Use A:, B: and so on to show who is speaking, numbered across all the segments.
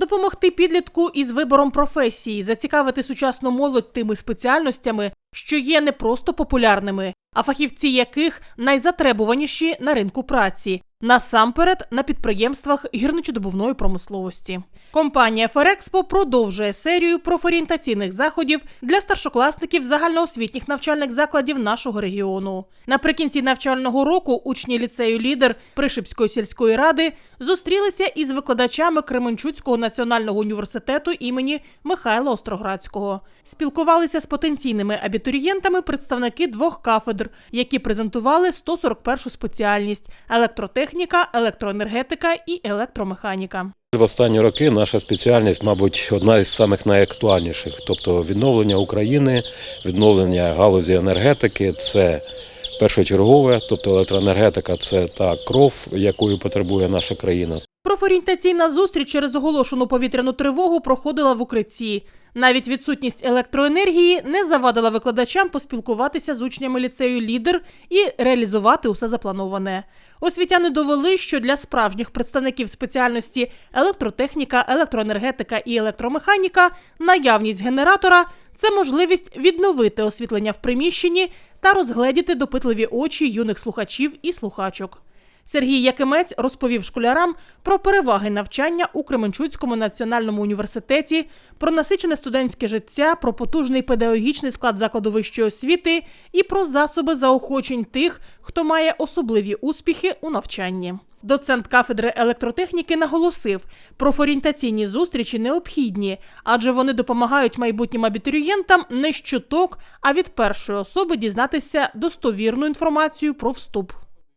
A: допомогти підлітку із вибором професії, зацікавити сучасну молодь тими спеціальностями, що є не просто популярними, а фахівці яких найзатребуваніші на ринку праці, насамперед на підприємствах гірничодобувної промисловості. Компанія Ферекспо продовжує серію профорієнтаційних заходів для старшокласників загальноосвітніх навчальних закладів нашого регіону. Наприкінці навчального року учні ліцею лідер Пришипської сільської ради зустрілися із викладачами Кременчуцького національного університету імені Михайла Остроградського. Спілкувалися з потенційними абітурієнтами представники двох кафедр, які презентували 141 спеціальність електротехніка, електроенергетика і електромеханіка.
B: В останні роки наша спеціальність, мабуть, одна із самих найактуальніших. Тобто відновлення України, відновлення галузі енергетики це першочергове, тобто електроенергетика це та кров, якою потребує наша країна.
A: Профорієнтаційна зустріч через оголошену повітряну тривогу проходила в укритті. Навіть відсутність електроенергії не завадила викладачам поспілкуватися з учнями ліцею лідер і реалізувати усе заплановане. Освітяни довели, що для справжніх представників спеціальності електротехніка, електроенергетика і електромеханіка наявність генератора це можливість відновити освітлення в приміщенні та розгледіти допитливі очі юних слухачів і слухачок. Сергій Якимець розповів школярам про переваги навчання у Кременчуцькому національному університеті, про насичене студентське життя, про потужний педагогічний склад закладу вищої освіти і про засоби заохочень тих, хто має особливі успіхи у навчанні. Доцент кафедри електротехніки наголосив, профорієнтаційні зустрічі необхідні, адже вони допомагають майбутнім абітурієнтам не з чуток, а від першої особи дізнатися достовірну інформацію про вступ.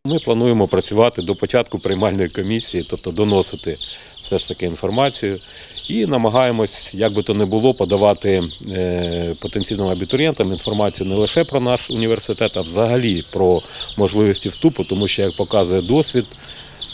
B: Ми плануємо працювати до початку приймальної комісії, тобто доносити все ж таки інформацію. І намагаємось, як би то не було, подавати е, потенційним абітурієнтам інформацію не лише про наш університет, а взагалі про можливості вступу, тому що, як показує досвід,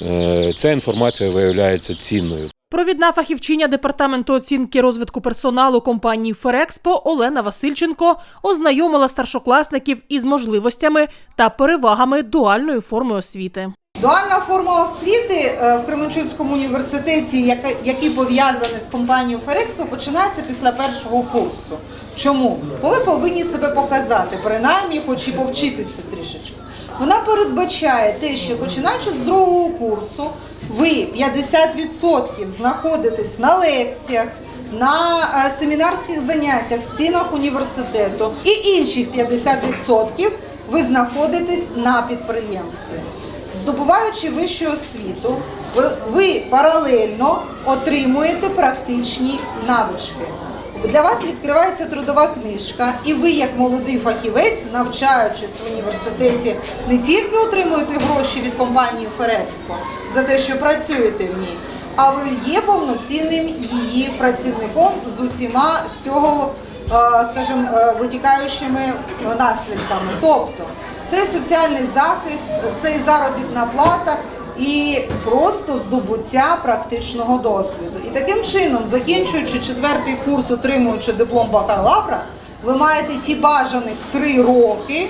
B: е, ця інформація виявляється цінною.
A: Провідна фахівчиня департаменту оцінки розвитку персоналу компанії Ферекспо Олена Васильченко ознайомила старшокласників із можливостями та перевагами дуальної форми освіти.
C: Дуальна форма освіти е, в Кременчуцькому університеті, який пов'язаний з компанією Ферекспо, починається після першого курсу. Чому? Бо ви повинні себе показати, принаймні, хоч і повчитися трішечки. Вона передбачає те, що починаючи з другого курсу, ви 50% знаходитесь на лекціях, на е, семінарських заняттях в стінах університету, і інших 50% ви знаходитесь на підприємстві. Здобуваючи вищу освіту, ви, ви паралельно отримуєте практичні навички. Для вас відкривається трудова книжка, і ви, як молодий фахівець, навчаючись в університеті, не тільки отримуєте гроші від компанії Ферекспо за те, що працюєте в ній, а ви є повноцінним її працівником з усіма з цього, е, скажімо, е, витікаючими наслідками. Тобто це соціальний захист, це заробітна плата і просто здобуття практичного досвіду. І таким чином, закінчуючи четвертий курс, отримуючи диплом бакалавра, ви маєте ті бажаних три роки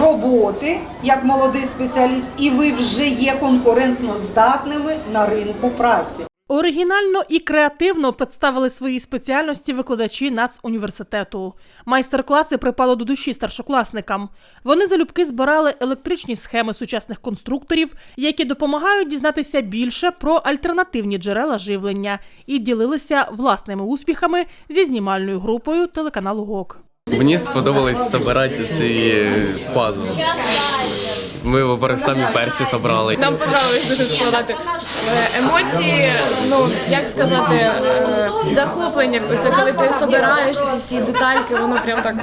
C: роботи як молодий спеціаліст, і ви вже є конкурентно здатними на ринку праці.
A: Оригінально і креативно представили свої спеціальності викладачі нацуніверситету. Майстер-класи припали до душі старшокласникам. Вони залюбки збирали електричні схеми сучасних конструкторів, які допомагають дізнатися більше про альтернативні джерела живлення, і ділилися власними успіхами зі знімальною групою телеканалу ГОК.
D: Мені сподобалось збирати ці пазли. Ми, во-первых, самі перші собрали.
E: Нам понравилось дуже складати Е, емоції. Ну як сказати, е, захоплення. Це коли ти собираєш ці всі детальки, воно прям так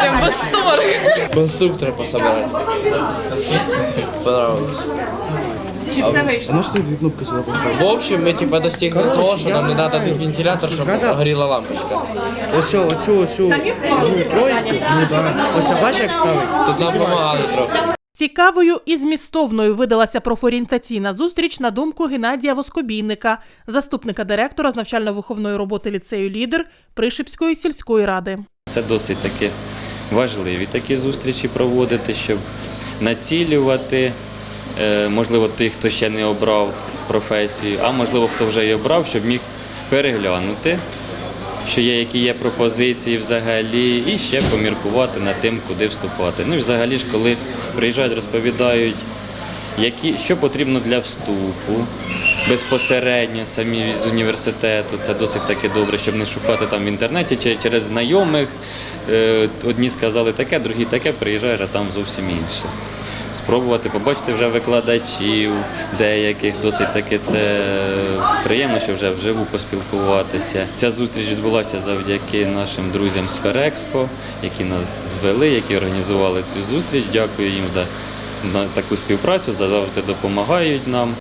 E: прям восторг.
D: Конструктори пособирати. Понравилось.
E: Чи все вийшло?
D: В общем, ми типа достигли того, що нам не треба один вентилятор, щоб горіла лампочка.
F: Ось оцю оцю ну, тройку, ну да. Ось бачиш, як ставить?
D: Тут нам допомагали трохи.
A: Цікавою і змістовною видалася профорієнтаційна зустріч на думку Геннадія Воскобійника, заступника директора з навчально-виховної роботи ліцею лідер Пришипської сільської ради.
G: Це досить таки важливі такі зустрічі проводити, щоб націлювати можливо, тих, хто ще не обрав професію, а можливо, хто вже і обрав, щоб міг переглянути, що є, які є пропозиції взагалі, і ще поміркувати над тим, куди вступати. Ну і взагалі ж, коли приїжджають, розповідають, які, що потрібно для вступу. Безпосередньо самі з університету це досить таки добре, щоб не шукати там в інтернеті чи через знайомих. Е, Одні сказали таке, другі таке, приїжджаєш, а там зовсім інше. Спробувати побачити вже викладачів, деяких досить таки це приємно, що вже вживу поспілкуватися. Ця зустріч відбулася завдяки нашим друзям з Ферекспо, які нас звели, які організували цю зустріч. Дякую їм за таку співпрацю, за завжди допомагають нам.